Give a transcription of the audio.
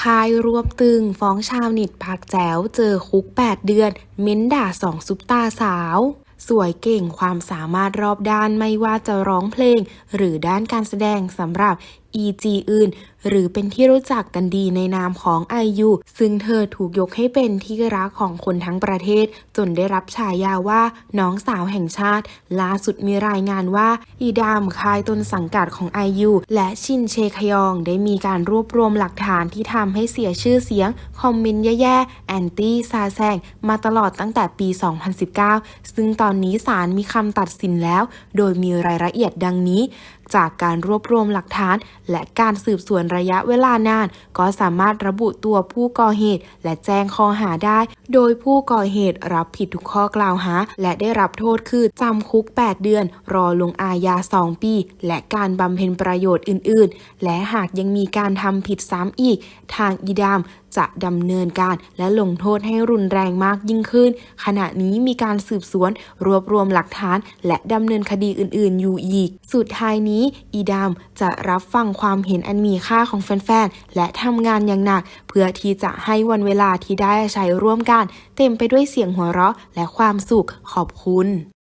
คายรวบตึงฟ้องชาวนิดผักแจ๋วเจอคุก 8 เดือน เม้นด่าสองซุปตาสาว สวยเก่งความสามารถรอบด้านไม่ว่าจะร้องเพลง หรือด้านการแสดงสำหรับ EG อื่น หรือเป็นที่รู้จักกันดีในนามของไอยูซึ่งเธอถูกยกให้เป็นที่รักของคนทั้งประเทศ จนได้รับฉายาว่าน้องสาวแห่งชาติ ล่าสุดมีรายงานว่า อีดามคายต้นสังกัดของไอยูและชินเชคยองได้มีการรวบรวมหลักฐานที่ทำให้เสียชื่อเสียง คอมเมนต์แย่ๆแอนตี้ซาแซงมาตลอดตั้งแต่ปี 2019 ซึ่งตอนนี้ศาลมีคำตัดสินแล้ว โดยมีรายละเอียดดังนี้ จากการรวบรวมหลักฐานและการสืบสวนระยะเวลานาน ก็สามารถระบุตัวผู้ก่อเหตุ และแจ้งข้อหาได้ โดยผู้ก่อเหตุรับผิดทุกข้อกล่าวหา และได้รับโทษคือจำคุก 8 เดือน รอลงอาญา 2 ปี และการบำเพ็ญประโยชน์อื่น ๆ และหากยังมีการทำผิดซ้ำอีก ทางอีดาม จะดำเนินการและลงโทษให้รุนแรงมากยิ่งขึ้น ขณะนี้มีการสืบสวนรวบรวมหลักฐาน และดำเนินคดีอื่น ๆ อยู่อีก สุดท้ายนี้ อีดามจะรับฟังความเห็นอันมีค่าของแฟน ๆ และทำงานอย่างหนัก เพื่อที่จะให้วันเวลาที่ได้ใช้ร่วมกัน เต็มไปด้วยเสียงหัวเราะและความสุขขอบคุณ